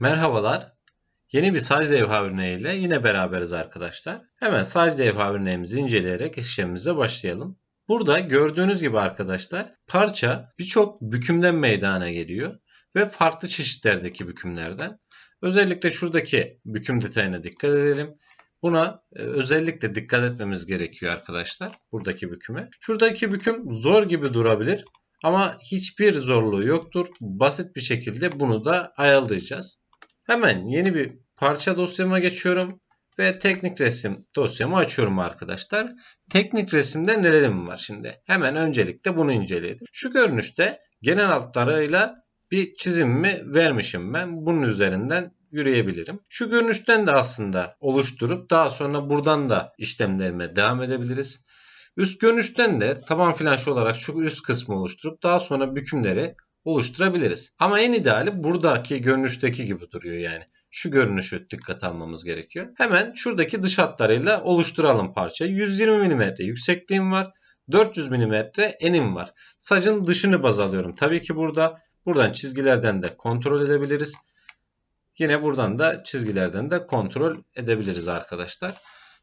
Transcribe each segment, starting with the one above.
Merhabalar. Yeni bir saç levha örneğiyle yine beraberiz arkadaşlar. Hemen saç levha örneğimizi inceleyerek işlemimize başlayalım. Burada gördüğünüz gibi arkadaşlar parça birçok bükümden meydana geliyor ve farklı çeşitlerdeki bükümlerden. Özellikle şuradaki büküm detayına dikkat edelim. Buna e, özellikle dikkat etmemiz gerekiyor arkadaşlar. Buradaki büküme. Şuradaki büküm zor gibi durabilir ama hiçbir zorluğu yoktur. Basit bir şekilde bunu da ayarlayacağız. Hemen yeni bir parça dosyama geçiyorum ve teknik resim dosyamı açıyorum arkadaşlar. Teknik resimde nelerim var şimdi? Hemen öncelikle bunu inceleyelim. Şu görünüşte genel hatlarıyla bir çizimimi vermişim ben. Bunun üzerinden yürüyebilirim. Şu görünüşten de aslında oluşturup daha sonra buradan da işlemlerime devam edebiliriz. Üst görünüşten de taban flanş olarak şu üst kısmı oluşturup daha sonra bükümleri oluşturabiliriz. Ama en ideali buradaki görünüşteki gibi duruyor yani. Şu görünüşü dikkat almamız gerekiyor. Hemen şuradaki dış hatlarıyla oluşturalım parçayı. 120 mm yüksekliğim var. 400 mm enim var. Sacın dışını baz alıyorum. Tabii ki burada buradan çizgilerden de kontrol edebiliriz. Yine buradan da çizgilerden de kontrol edebiliriz arkadaşlar.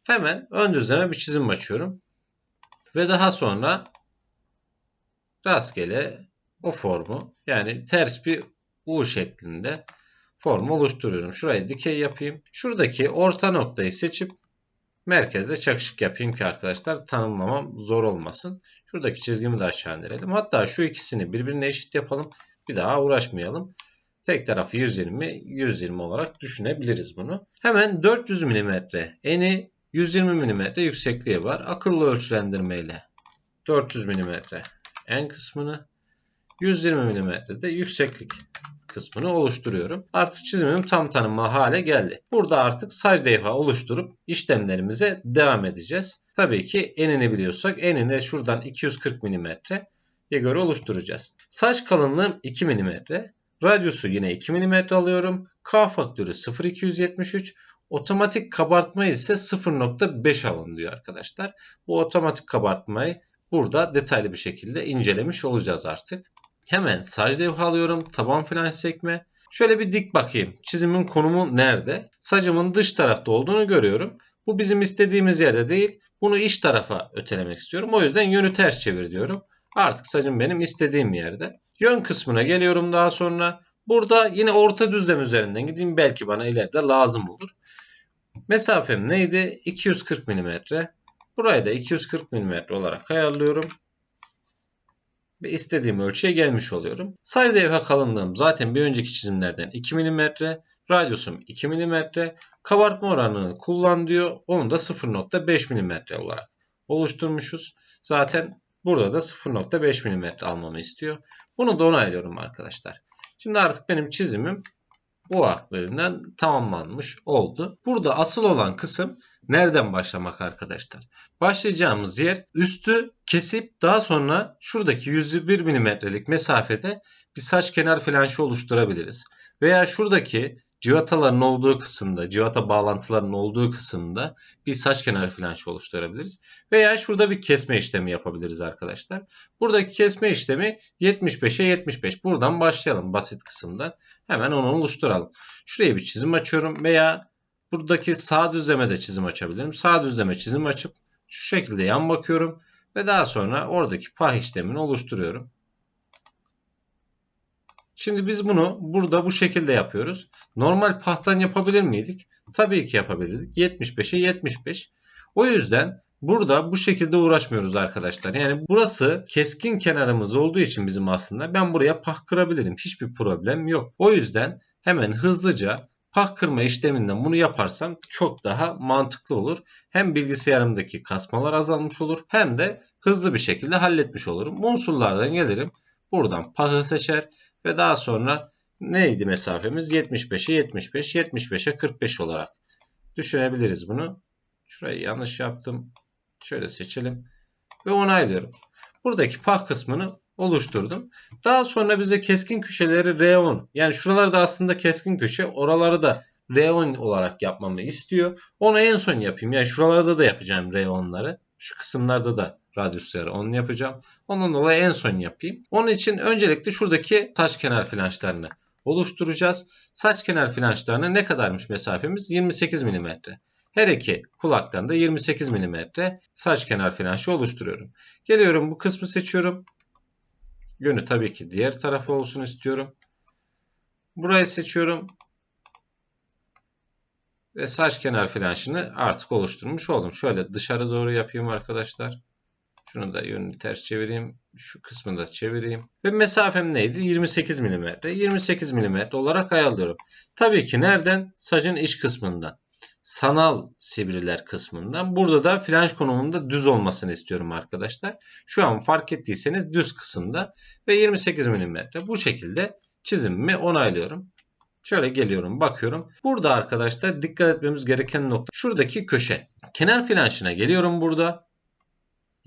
Hemen ön düzleme bir çizim açıyorum. Ve daha sonra rastgele o formu yani ters bir U şeklinde formu oluşturuyorum. Şurayı dikey yapayım. Şuradaki orta noktayı seçip merkezde çakışık yapayım ki arkadaşlar tanımlamam zor olmasın. Şuradaki çizgimi de aşağı indirelim. Hatta şu ikisini birbirine eşit yapalım. Bir daha uğraşmayalım. Tek tarafı 120, 120 olarak düşünebiliriz bunu. Hemen 400 mm eni 120 mm yüksekliği var. Akıllı ölçülendirme ile 400 mm en kısmını 120 mm de yükseklik kısmını oluşturuyorum. Artık çizimim tam tanımlı hale geldi. Burada artık saç levha oluşturup işlemlerimize devam edeceğiz. Tabii ki enini biliyorsak enini şuradan 240 mm'ye göre oluşturacağız. Saç kalınlığım 2 mm. Radyusu yine 2 mm alıyorum. K faktörü 0.273. Otomatik kabartma ise 0.5 alın diyor arkadaşlar. Bu otomatik kabartmayı burada detaylı bir şekilde incelemiş olacağız artık. Hemen sac levha alıyorum. Taban flanş sekme. Şöyle bir dik bakayım. Çizimin konumu nerede? Sacımın dış tarafta olduğunu görüyorum. Bu bizim istediğimiz yerde değil. Bunu iç tarafa ötelemek istiyorum. O yüzden yönü ters çevir diyorum. Artık sacım benim istediğim yerde. Yön kısmına geliyorum daha sonra. Burada yine orta düzlem üzerinden gideyim. Belki bana ileride lazım olur. Mesafem neydi? 240 mm. Burayı da 240 mm olarak ayarlıyorum ve istediğim ölçüye gelmiş oluyorum. Sayı levha kalınlığım zaten bir önceki çizimlerden 2 mm, radyusum 2 mm, kabartma oranını kullan diyor. Onu da 0.5 mm olarak oluşturmuşuz. Zaten burada da 0.5 mm almamı istiyor. Bunu da onaylıyorum arkadaşlar. Şimdi artık benim çizimim bu aklından tamamlanmış oldu. Burada asıl olan kısım Nereden başlamak arkadaşlar? Başlayacağımız yer üstü kesip daha sonra şuradaki 101 mm'lik mesafede bir saç kenar flanşı oluşturabiliriz. Veya şuradaki civataların olduğu kısımda, civata bağlantılarının olduğu kısımda bir saç kenarı flanşı oluşturabiliriz. Veya şurada bir kesme işlemi yapabiliriz arkadaşlar. Buradaki kesme işlemi 75'e 75. Buradan başlayalım basit kısımdan. Hemen onu oluşturalım. Şuraya bir çizim açıyorum veya Buradaki sağ düzleme de çizim açabilirim. Sağ düzleme çizim açıp şu şekilde yan bakıyorum ve daha sonra oradaki pah işlemini oluşturuyorum. Şimdi biz bunu burada bu şekilde yapıyoruz. Normal pahtan yapabilir miydik? Tabii ki yapabilirdik. 75'e 75. O yüzden burada bu şekilde uğraşmıyoruz arkadaşlar. Yani burası keskin kenarımız olduğu için bizim aslında ben buraya pah kırabilirim. Hiçbir problem yok. O yüzden hemen hızlıca Pah kırma işleminden bunu yaparsam çok daha mantıklı olur. Hem bilgisayarımdaki kasmalar azalmış olur hem de hızlı bir şekilde halletmiş olurum. Unsurlardan gelirim. Buradan pahı seçer ve daha sonra neydi mesafemiz? 75'e 75, 75'e 45 olarak düşünebiliriz bunu. Şurayı yanlış yaptım. Şöyle seçelim ve onaylıyorum. Buradaki pah kısmını oluşturdum. Daha sonra bize keskin köşeleri R10 yani şuralarda aslında keskin köşe oraları da R10 olarak yapmamı istiyor. Onu en son yapayım. Yani şuralarda da yapacağım R10'ları. Şu kısımlarda da radyusları 10 yapacağım. Ondan dolayı en son yapayım. Onun için öncelikle şuradaki taş kenar flanşlarını oluşturacağız. Saç kenar flanşlarına ne kadarmış mesafemiz? 28 mm. Her iki kulaktan da 28 mm saç kenar flanşı oluşturuyorum. Geliyorum bu kısmı seçiyorum. Yönü tabii ki diğer tarafı olsun istiyorum. Burayı seçiyorum. Ve saç kenar flanşını artık oluşturmuş oldum. Şöyle dışarı doğru yapayım arkadaşlar. Şunu da yönünü ters çevireyim. Şu kısmını da çevireyim. Ve mesafem neydi? 28 mm. 28 mm olarak ayarlıyorum. Tabii ki nereden? Saçın iç kısmından. Sanal sivriler kısmından. Burada da flanş konumunda düz olmasını istiyorum arkadaşlar. Şu an fark ettiyseniz düz kısımda ve 28 mm. Bu şekilde çizimimi onaylıyorum. Şöyle geliyorum bakıyorum. Burada arkadaşlar dikkat etmemiz gereken nokta şuradaki köşe. Kenar flanşına geliyorum burada.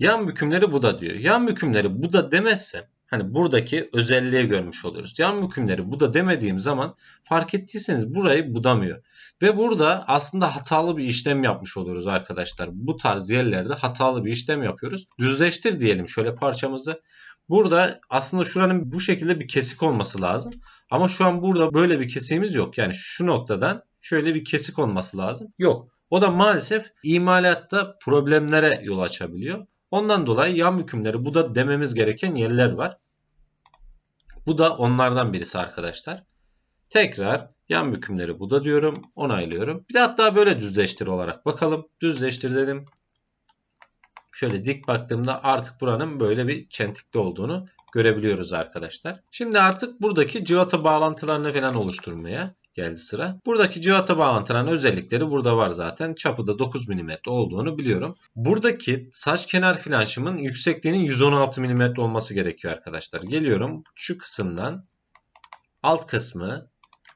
Yan bükümleri bu da diyor. Yan bükümleri bu da demezsem hani buradaki özelliği görmüş oluyoruz. Yan bükümleri bu da demediğim zaman fark ettiyseniz burayı budamıyor. Ve burada aslında hatalı bir işlem yapmış oluyoruz arkadaşlar. Bu tarz yerlerde hatalı bir işlem yapıyoruz. Düzleştir diyelim şöyle parçamızı. Burada aslında şuranın bu şekilde bir kesik olması lazım. Ama şu an burada böyle bir kesiğimiz yok. Yani şu noktadan şöyle bir kesik olması lazım. Yok. O da maalesef imalatta problemlere yol açabiliyor. Ondan dolayı yan hükümleri bu da dememiz gereken yerler var. Bu da onlardan birisi arkadaşlar. Tekrar yan bükümleri bu da diyorum. Onaylıyorum. Bir de hatta böyle düzleştir olarak bakalım. Düzleştir dedim. Şöyle dik baktığımda artık buranın böyle bir çentikli olduğunu görebiliyoruz arkadaşlar. Şimdi artık buradaki civata bağlantılarını falan oluşturmaya geldi sıra. Buradaki civata bağlantıların özellikleri burada var zaten. Çapı da 9 mm olduğunu biliyorum. Buradaki saç kenar flanşımın yüksekliğinin 116 mm olması gerekiyor arkadaşlar. Geliyorum şu kısımdan alt kısmı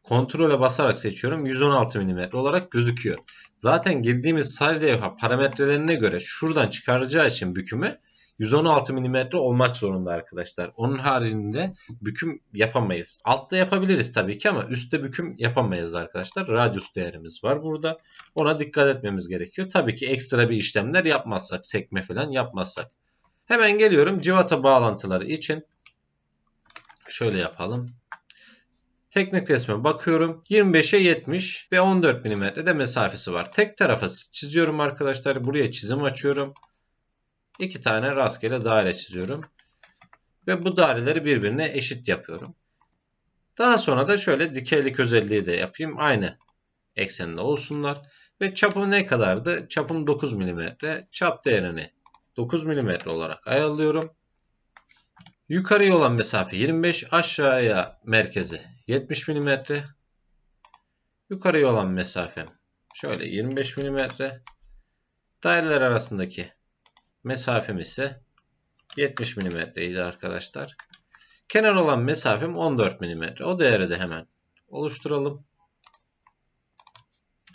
kontrole basarak seçiyorum. 116 mm olarak gözüküyor. Zaten girdiğimiz saç levha parametrelerine göre şuradan çıkaracağı için bükümü 116 mm olmak zorunda arkadaşlar. Onun haricinde büküm yapamayız. Altta yapabiliriz tabii ki ama üstte büküm yapamayız arkadaşlar. Radius değerimiz var burada. Ona dikkat etmemiz gerekiyor. Tabii ki ekstra bir işlemler yapmazsak, sekme falan yapmazsak. Hemen geliyorum civata bağlantıları için. Şöyle yapalım. Teknik resme bakıyorum. 25'e 70 ve 14 mm de mesafesi var. Tek tarafa çiziyorum arkadaşlar. Buraya çizim açıyorum. İki tane rastgele daire çiziyorum. Ve bu daireleri birbirine eşit yapıyorum. Daha sonra da şöyle dikeylik özelliği de yapayım. Aynı ekseninde olsunlar. Ve çapı ne kadardı? Çapım 9 mm. Çap değerini 9 mm olarak ayarlıyorum. Yukarıya olan mesafe 25, aşağıya merkezi 70 mm. Yukarıya olan mesafem şöyle 25 mm. Daireler arasındaki mesafem ise 70 mm idi arkadaşlar. Kenar olan mesafem 14 mm. O değeri de hemen oluşturalım.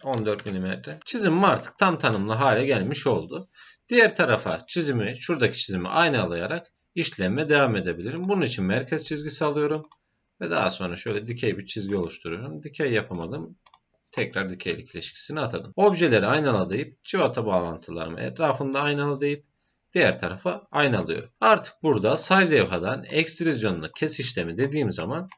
14 mm. Çizimim artık tam tanımlı hale gelmiş oldu. Diğer tarafa çizimi, şuradaki çizimi aynı alayarak işleme devam edebilirim. Bunun için merkez çizgisi alıyorum. Ve daha sonra şöyle dikey bir çizgi oluşturuyorum. Dikey yapamadım. Tekrar dikeylik ilişkisini atadım. Objeleri aynaladayıp civata bağlantılarımı etrafında aynaladayıp diğer tarafa aynalıyorum. Artık burada size levhadan ekstrüzyonla kes işlemi dediğim zaman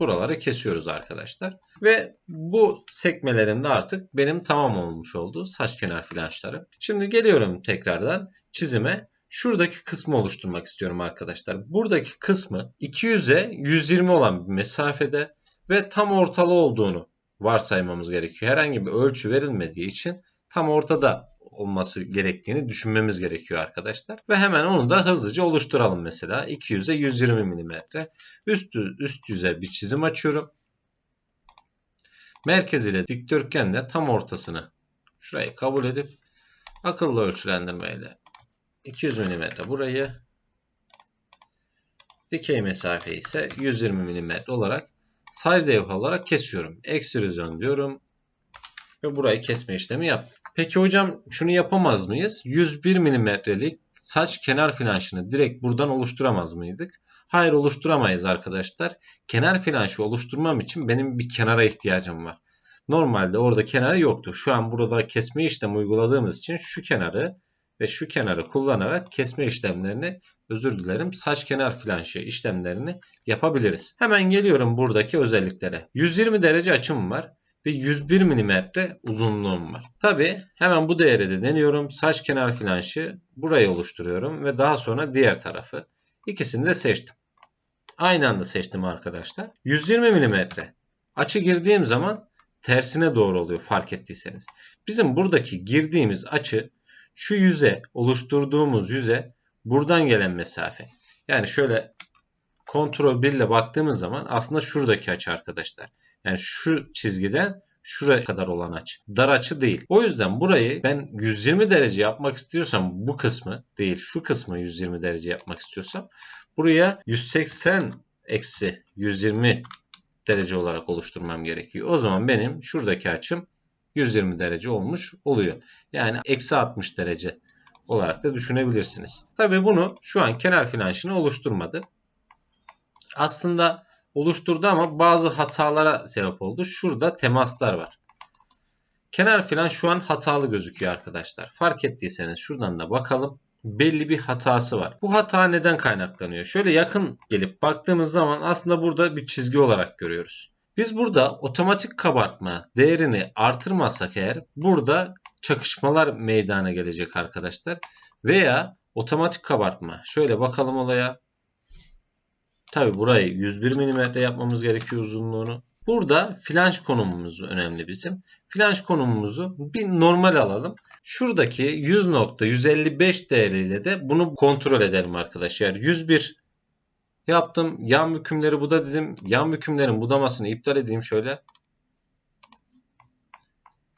buraları kesiyoruz arkadaşlar. Ve bu sekmelerimde artık benim tamam olmuş oldu saç kenar flanşları. Şimdi geliyorum tekrardan çizime şuradaki kısmı oluşturmak istiyorum arkadaşlar. Buradaki kısmı 200'e 120 olan bir mesafede ve tam ortalı olduğunu varsaymamız gerekiyor. Herhangi bir ölçü verilmediği için tam ortada olması gerektiğini düşünmemiz gerekiyor arkadaşlar. Ve hemen onu da hızlıca oluşturalım mesela. 200'e 120 mm. Üst, üst yüze bir çizim açıyorum. Merkez ile dikdörtgenle tam ortasını şurayı kabul edip akıllı ölçülendirmeyle 200 mm burayı dikey mesafe ise 120 mm olarak size levha olarak kesiyorum. Ekstrüzyon diyorum ve burayı kesme işlemi yaptım. Peki hocam şunu yapamaz mıyız? 101 mm'lik saç kenar flanşını direkt buradan oluşturamaz mıydık? Hayır oluşturamayız arkadaşlar. Kenar flanşı oluşturmam için benim bir kenara ihtiyacım var. Normalde orada kenarı yoktu. Şu an burada kesme işlemi uyguladığımız için şu kenarı ve şu kenarı kullanarak kesme işlemlerini özür dilerim saç kenar flanşı işlemlerini yapabiliriz. Hemen geliyorum buradaki özelliklere. 120 derece açım var ve 101 mm uzunluğum var. Tabi hemen bu değeri de deniyorum. Saç kenar flanşı burayı oluşturuyorum ve daha sonra diğer tarafı. İkisini de seçtim. Aynı anda seçtim arkadaşlar. 120 mm açı girdiğim zaman tersine doğru oluyor fark ettiyseniz. Bizim buradaki girdiğimiz açı şu yüze oluşturduğumuz yüze buradan gelen mesafe. Yani şöyle kontrol 1 ile baktığımız zaman aslında şuradaki açı arkadaşlar. Yani şu çizgiden şuraya kadar olan açı. Dar açı değil. O yüzden burayı ben 120 derece yapmak istiyorsam bu kısmı değil şu kısmı 120 derece yapmak istiyorsam buraya 180 eksi 120 derece olarak oluşturmam gerekiyor. O zaman benim şuradaki açım 120 derece olmuş oluyor. Yani eksi 60 derece olarak da düşünebilirsiniz. Tabi bunu şu an kenar flanşını oluşturmadı. Aslında oluşturdu ama bazı hatalara sebep oldu. Şurada temaslar var. Kenar filan şu an hatalı gözüküyor arkadaşlar. Fark ettiyseniz şuradan da bakalım. Belli bir hatası var. Bu hata neden kaynaklanıyor? Şöyle yakın gelip baktığımız zaman aslında burada bir çizgi olarak görüyoruz. Biz burada otomatik kabartma değerini artırmazsak eğer burada çakışmalar meydana gelecek arkadaşlar. Veya otomatik kabartma. Şöyle bakalım olaya. Tabi burayı 101 mm yapmamız gerekiyor uzunluğunu. Burada flanş konumumuz önemli bizim. Flanş konumumuzu bir normal alalım. Şuradaki 100.155 değeriyle de bunu kontrol edelim arkadaşlar. 101 yaptım. Yan bükümleri bu da dedim. Yan bükümlerin budamasını iptal edeyim şöyle.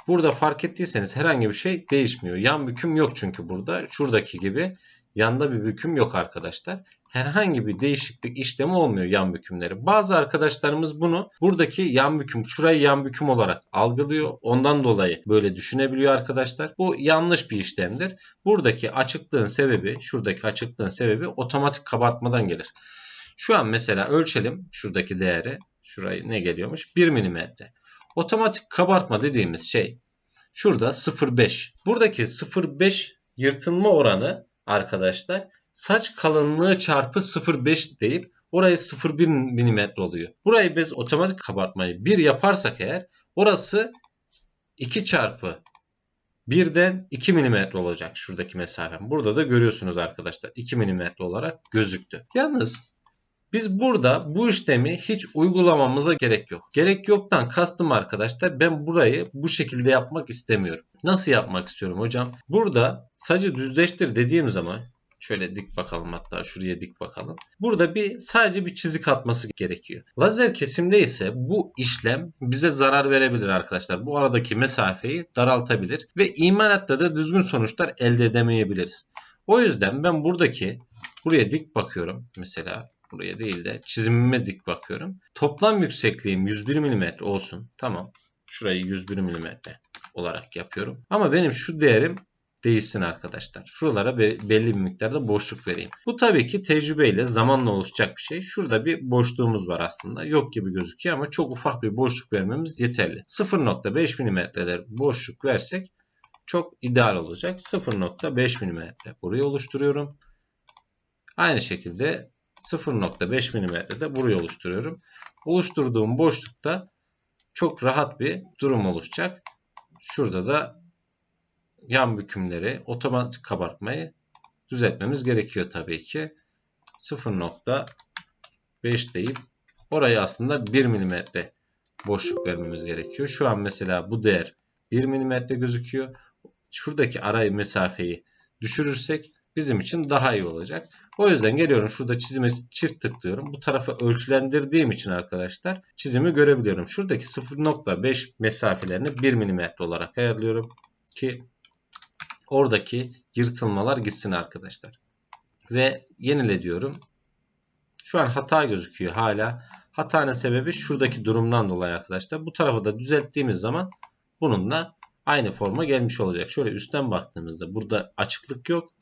Burada fark ettiyseniz herhangi bir şey değişmiyor. Yan büküm yok çünkü burada. Şuradaki gibi yanda bir büküm yok arkadaşlar. Herhangi bir değişiklik işlemi olmuyor yan bükümleri. Bazı arkadaşlarımız bunu buradaki yan büküm, şurayı yan büküm olarak algılıyor. Ondan dolayı böyle düşünebiliyor arkadaşlar. Bu yanlış bir işlemdir. Buradaki açıklığın sebebi, şuradaki açıklığın sebebi otomatik kabartmadan gelir. Şu an mesela ölçelim şuradaki değeri. Şurayı ne geliyormuş? 1 mm. Otomatik kabartma dediğimiz şey şurada 0.5. Buradaki 0.5 yırtılma oranı arkadaşlar saç kalınlığı çarpı 0.5 deyip orayı 0.1 mm oluyor. Burayı biz otomatik kabartmayı 1 yaparsak eğer orası 2 çarpı 1'den 2 mm olacak şuradaki mesafem. Burada da görüyorsunuz arkadaşlar 2 mm olarak gözüktü. Yalnız biz burada bu işlemi hiç uygulamamıza gerek yok. Gerek yoktan kastım arkadaşlar ben burayı bu şekilde yapmak istemiyorum. Nasıl yapmak istiyorum hocam? Burada sacı düzleştir dediğim zaman Şöyle dik bakalım hatta şuraya dik bakalım. Burada bir sadece bir çizik atması gerekiyor. Lazer kesimde ise bu işlem bize zarar verebilir arkadaşlar. Bu aradaki mesafeyi daraltabilir ve imanatta da düzgün sonuçlar elde edemeyebiliriz. O yüzden ben buradaki buraya dik bakıyorum mesela buraya değil de çizimime dik bakıyorum. Toplam yüksekliğim 101 mm olsun. Tamam. Şurayı 101 mm olarak yapıyorum. Ama benim şu değerim değişsin arkadaşlar. Şuralara belli bir miktarda boşluk vereyim. Bu tabii ki tecrübeyle zamanla oluşacak bir şey. Şurada bir boşluğumuz var aslında. Yok gibi gözüküyor ama çok ufak bir boşluk vermemiz yeterli. 0.5 mm'ler boşluk versek çok ideal olacak. 0.5 mm burayı oluşturuyorum. Aynı şekilde 0.5 mm de burayı oluşturuyorum. Oluşturduğum boşlukta çok rahat bir durum oluşacak. Şurada da yan bükümleri, otomatik kabartmayı düzeltmemiz gerekiyor tabii ki. 0.5 deyip orayı aslında 1 mm boşluk vermemiz gerekiyor. Şu an mesela bu değer 1 mm gözüküyor. Şuradaki arayı mesafeyi düşürürsek bizim için daha iyi olacak. O yüzden geliyorum şurada çizime çift tıklıyorum. Bu tarafı ölçülendirdiğim için arkadaşlar çizimi görebiliyorum. Şuradaki 0.5 mesafelerini 1 mm olarak ayarlıyorum ki oradaki yırtılmalar gitsin arkadaşlar. Ve yenile diyorum. Şu an hata gözüküyor hala. Hatanın sebebi şuradaki durumdan dolayı arkadaşlar. Bu tarafı da düzelttiğimiz zaman bununla aynı forma gelmiş olacak. Şöyle üstten baktığımızda burada açıklık yok.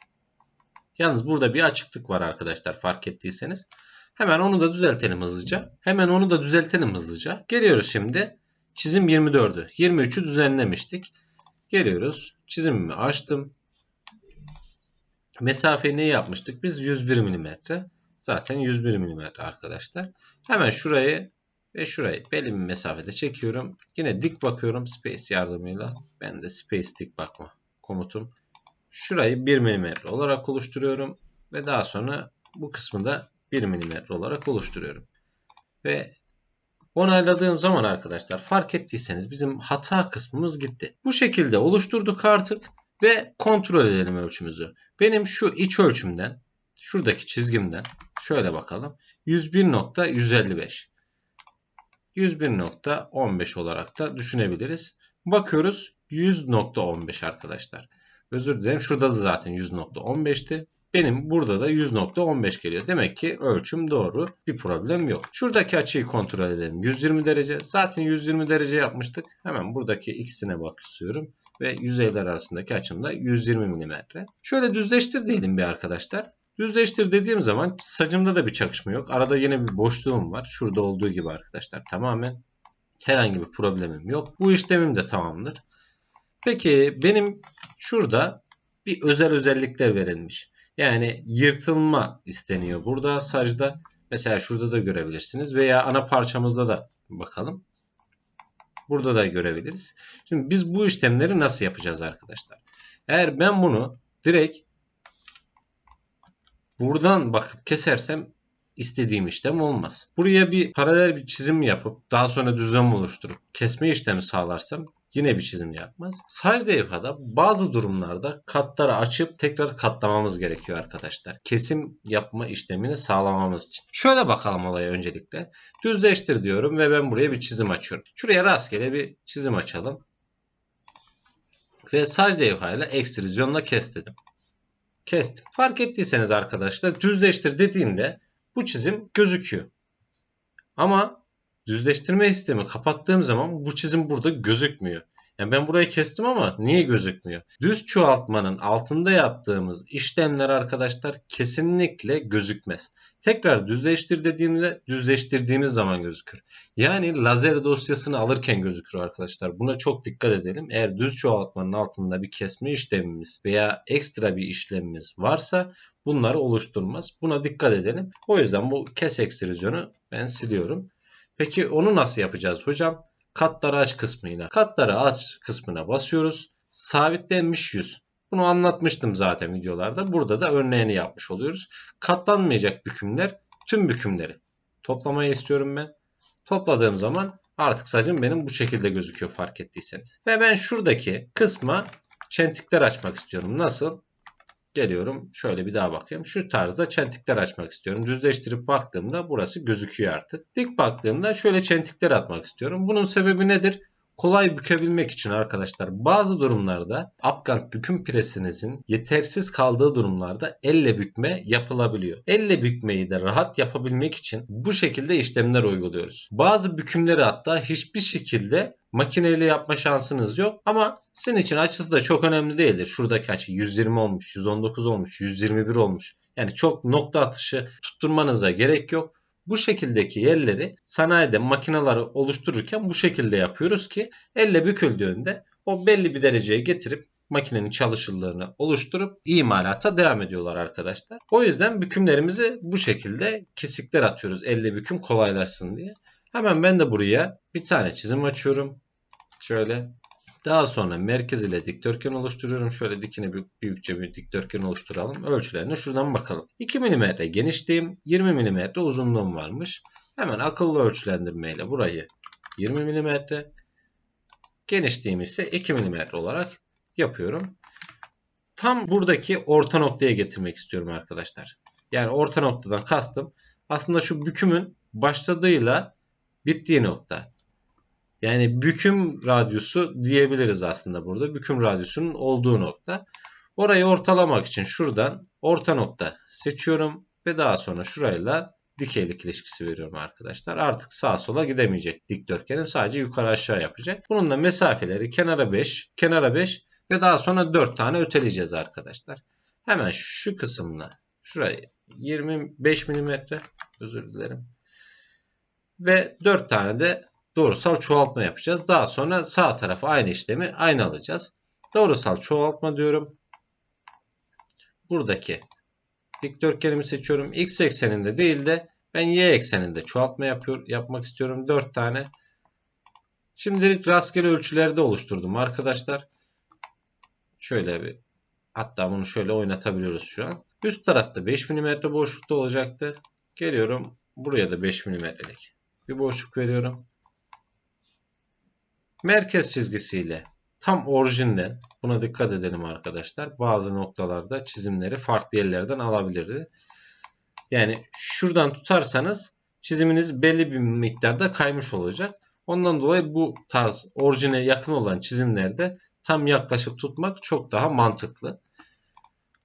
Yalnız burada bir açıklık var arkadaşlar fark ettiyseniz. Hemen onu da düzeltelim hızlıca. Hemen onu da düzeltelim hızlıca. Geliyoruz şimdi. Çizim 24'ü. 23'ü düzenlemiştik. Geliyoruz. Çizimimi açtım. Mesafeyi ne yapmıştık? Biz 101 mm. Zaten 101 mm arkadaşlar. Hemen şurayı ve şurayı belli bir mesafede çekiyorum. Yine dik bakıyorum space yardımıyla. Ben de space dik bakma komutum. Şurayı 1 mm olarak oluşturuyorum. Ve daha sonra bu kısmı da 1 mm olarak oluşturuyorum. Ve onayladığım zaman arkadaşlar fark ettiyseniz bizim hata kısmımız gitti. Bu şekilde oluşturduk artık ve kontrol edelim ölçümüzü. Benim şu iç ölçümden şuradaki çizgimden şöyle bakalım 101.155 101.15 olarak da düşünebiliriz. Bakıyoruz 100.15 arkadaşlar. Özür dilerim. Şurada da zaten 100.15'ti. Benim burada da 100.15 geliyor. Demek ki ölçüm doğru. Bir problem yok. Şuradaki açıyı kontrol edelim. 120 derece. Zaten 120 derece yapmıştık. Hemen buradaki ikisine bakıyorum. Ve yüzeyler arasındaki açım da 120 mm. Şöyle düzleştir diyelim bir arkadaşlar. Düzleştir dediğim zaman sacımda da bir çakışma yok. Arada yine bir boşluğum var. Şurada olduğu gibi arkadaşlar. Tamamen herhangi bir problemim yok. Bu işlemim de tamamdır. Peki benim şurada bir özel özellikler verilmiş. Yani yırtılma isteniyor burada sacda. Mesela şurada da görebilirsiniz. Veya ana parçamızda da bakalım. Burada da görebiliriz. Şimdi biz bu işlemleri nasıl yapacağız arkadaşlar? Eğer ben bunu direkt buradan bakıp kesersem istediğim işlem olmaz. Buraya bir paralel bir çizim yapıp daha sonra düzlem oluşturup kesme işlemi sağlarsam yine bir çizim yapmaz. Sadece evhada bazı durumlarda katları açıp tekrar katlamamız gerekiyor arkadaşlar. Kesim yapma işlemini sağlamamız için. Şöyle bakalım olaya öncelikle. Düzleştir diyorum ve ben buraya bir çizim açıyorum. Şuraya rastgele bir çizim açalım. Ve sadece evhayla ekstrüzyonla kes dedim. Kestim. Fark ettiyseniz arkadaşlar düzleştir dediğimde bu çizim gözüküyor. Ama düzleştirme istemi kapattığım zaman bu çizim burada gözükmüyor. Yani ben burayı kestim ama niye gözükmüyor? Düz çoğaltmanın altında yaptığımız işlemler arkadaşlar kesinlikle gözükmez. Tekrar düzleştir dediğimde düzleştirdiğimiz zaman gözükür. Yani lazer dosyasını alırken gözükür arkadaşlar. Buna çok dikkat edelim. Eğer düz çoğaltmanın altında bir kesme işlemimiz veya ekstra bir işlemimiz varsa bunları oluşturmaz. Buna dikkat edelim. O yüzden bu kes ekstrüzyonu ben siliyorum. Peki onu nasıl yapacağız hocam? Katları aç kısmıyla. Katları aç kısmına basıyoruz. Sabitlenmiş yüz. Bunu anlatmıştım zaten videolarda. Burada da örneğini yapmış oluyoruz. Katlanmayacak bükümler tüm bükümleri. Toplamayı istiyorum ben. Topladığım zaman artık sacım benim bu şekilde gözüküyor fark ettiyseniz. Ve ben şuradaki kısma çentikler açmak istiyorum. Nasıl? Geliyorum şöyle bir daha bakayım. Şu tarzda çentikler açmak istiyorum. Düzleştirip baktığımda burası gözüküyor artık. Dik baktığımda şöyle çentikler atmak istiyorum. Bunun sebebi nedir? Kolay bükebilmek için arkadaşlar bazı durumlarda upgant büküm presinizin yetersiz kaldığı durumlarda elle bükme yapılabiliyor. Elle bükmeyi de rahat yapabilmek için bu şekilde işlemler uyguluyoruz. Bazı bükümleri hatta hiçbir şekilde makineyle yapma şansınız yok ama sizin için açısı da çok önemli değildir. Şuradaki açı 120 olmuş, 119 olmuş, 121 olmuş. Yani çok nokta atışı tutturmanıza gerek yok bu şekildeki yerleri sanayide makineleri oluştururken bu şekilde yapıyoruz ki elle büküldüğünde o belli bir dereceye getirip makinenin çalışırlığını oluşturup imalata devam ediyorlar arkadaşlar. O yüzden bükümlerimizi bu şekilde kesikler atıyoruz elle büküm kolaylaşsın diye. Hemen ben de buraya bir tane çizim açıyorum. Şöyle daha sonra merkez ile dikdörtgen oluşturuyorum. Şöyle dikine büyükçe bir dikdörtgen oluşturalım. Ölçülerine şuradan bakalım. 2 mm genişliğim, 20 mm uzunluğum varmış. Hemen akıllı ölçülendirme ile burayı 20 mm, genişliğim ise 2 mm olarak yapıyorum. Tam buradaki orta noktaya getirmek istiyorum arkadaşlar. Yani orta noktadan kastım aslında şu bükümün başladığıyla bittiği nokta. Yani büküm radyosu diyebiliriz aslında burada. Büküm radyosunun olduğu nokta. Orayı ortalamak için şuradan orta nokta seçiyorum ve daha sonra şurayla dikeylik ilişkisi veriyorum arkadaşlar. Artık sağa sola gidemeyecek dikdörtgenim sadece yukarı aşağı yapacak. Bunun da mesafeleri kenara 5, kenara 5 ve daha sonra 4 tane öteleyeceğiz arkadaşlar. Hemen şu kısımla şurayı 25 mm özür dilerim. Ve 4 tane de doğrusal çoğaltma yapacağız. Daha sonra sağ tarafa aynı işlemi aynı alacağız. Doğrusal çoğaltma diyorum. buradaki dikdörtgenimi seçiyorum. X ekseninde değil de ben Y ekseninde çoğaltma yapıyor, yapmak istiyorum. 4 tane. Şimdilik rastgele ölçülerde oluşturdum arkadaşlar. Şöyle bir hatta bunu şöyle oynatabiliyoruz şu an. Üst tarafta 5 mm boşlukta olacaktı. Geliyorum buraya da 5 mm'lik bir boşluk veriyorum. Merkez çizgisiyle tam orijinden buna dikkat edelim arkadaşlar. Bazı noktalarda çizimleri farklı yerlerden alabilirdi. Yani şuradan tutarsanız çiziminiz belli bir miktarda kaymış olacak. Ondan dolayı bu tarz orijine yakın olan çizimlerde tam yaklaşıp tutmak çok daha mantıklı.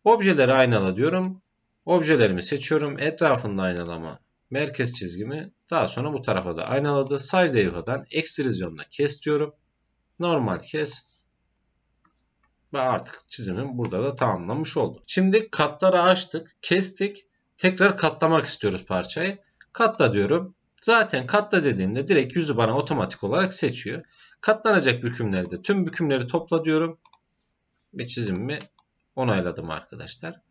Objeleri aynala diyorum. Objelerimi seçiyorum. Etrafında aynalama merkez çizgimi daha sonra bu tarafa da aynaladı. Size levhadan ekstrizyonla kes diyorum. Normal kes. Ve artık çizimim burada da tamamlamış oldu. Şimdi katları açtık, kestik. Tekrar katlamak istiyoruz parçayı. Katla diyorum. Zaten katla dediğimde direkt yüzü bana otomatik olarak seçiyor. Katlanacak bükümlerde tüm bükümleri topla diyorum. Ve çizimimi onayladım arkadaşlar.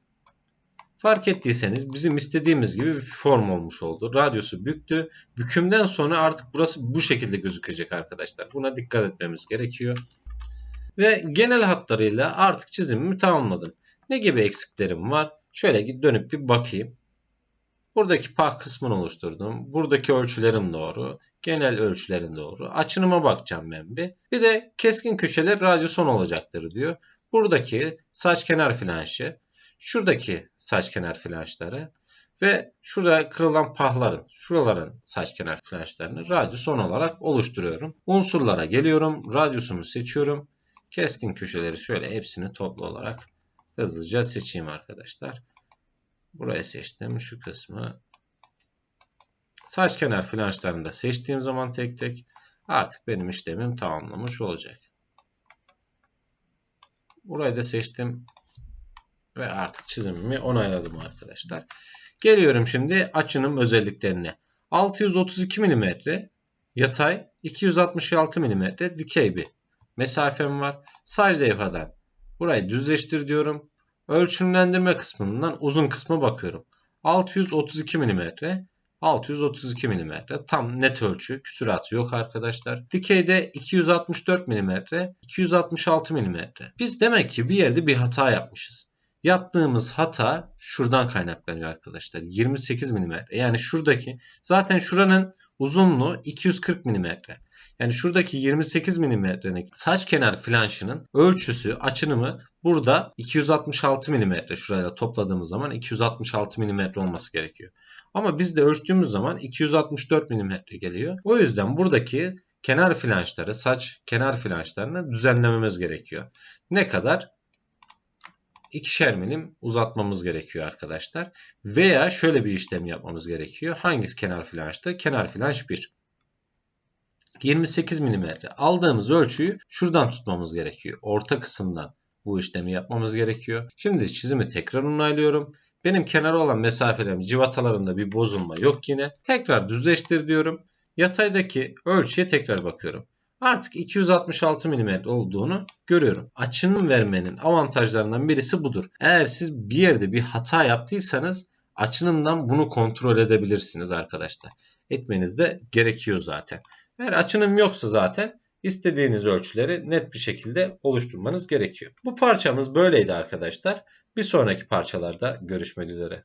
Fark ettiyseniz bizim istediğimiz gibi bir form olmuş oldu. Radyosu büktü. Bükümden sonra artık burası bu şekilde gözükecek arkadaşlar. Buna dikkat etmemiz gerekiyor. Ve genel hatlarıyla artık çizimimi tamamladım. Ne gibi eksiklerim var? Şöyle dönüp bir bakayım. Buradaki pah kısmını oluşturdum. Buradaki ölçülerim doğru. Genel ölçülerim doğru. Açınıma bakacağım ben bir. Bir de keskin köşeler radyoson olacaktır diyor. Buradaki saç kenar flanşı. Şuradaki saç kenar flanşları ve şurada kırılan pahların, şuraların saç kenar flanşlarını radyuson olarak oluşturuyorum. Unsurlara geliyorum. Radyusumu seçiyorum. Keskin köşeleri şöyle hepsini toplu olarak hızlıca seçeyim arkadaşlar. Burayı seçtim. Şu kısmı saç kenar flanşlarını da seçtiğim zaman tek tek artık benim işlemim tamamlamış olacak. Burayı da seçtim ve artık çizimimi onayladım arkadaşlar. Geliyorum şimdi açının özelliklerine. 632 mm yatay, 266 mm dikey bir mesafem var. Size levhadan burayı düzleştir diyorum. Ölçümlendirme kısmından uzun kısma bakıyorum. 632 mm 632 mm. Tam net ölçü. Küsuratı yok arkadaşlar. Dikeyde 264 mm. 266 mm. Biz demek ki bir yerde bir hata yapmışız. Yaptığımız hata şuradan kaynaklanıyor arkadaşlar. 28 mm. Yani şuradaki zaten şuranın uzunluğu 240 mm. Yani şuradaki 28 mm'lik saç kenar flanşının ölçüsü, açınımı burada 266 mm. Şurayla topladığımız zaman 266 mm olması gerekiyor. Ama biz de ölçtüğümüz zaman 264 mm geliyor. O yüzden buradaki kenar flanşları, saç kenar flanşlarını düzenlememiz gerekiyor. Ne kadar? İkişer milim uzatmamız gerekiyor arkadaşlar. Veya şöyle bir işlem yapmamız gerekiyor. Hangisi kenar flanşta? Kenar flanş 1. 28 mm aldığımız ölçüyü şuradan tutmamız gerekiyor. Orta kısımdan bu işlemi yapmamız gerekiyor. Şimdi çizimi tekrar onaylıyorum. Benim kenara olan mesafelerim civatalarında bir bozulma yok yine. Tekrar düzleştir diyorum. Yataydaki ölçüye tekrar bakıyorum artık 266 mm olduğunu görüyorum. Açının vermenin avantajlarından birisi budur. Eğer siz bir yerde bir hata yaptıysanız açınından bunu kontrol edebilirsiniz arkadaşlar. Etmeniz de gerekiyor zaten. Eğer açınım yoksa zaten istediğiniz ölçüleri net bir şekilde oluşturmanız gerekiyor. Bu parçamız böyleydi arkadaşlar. Bir sonraki parçalarda görüşmek üzere.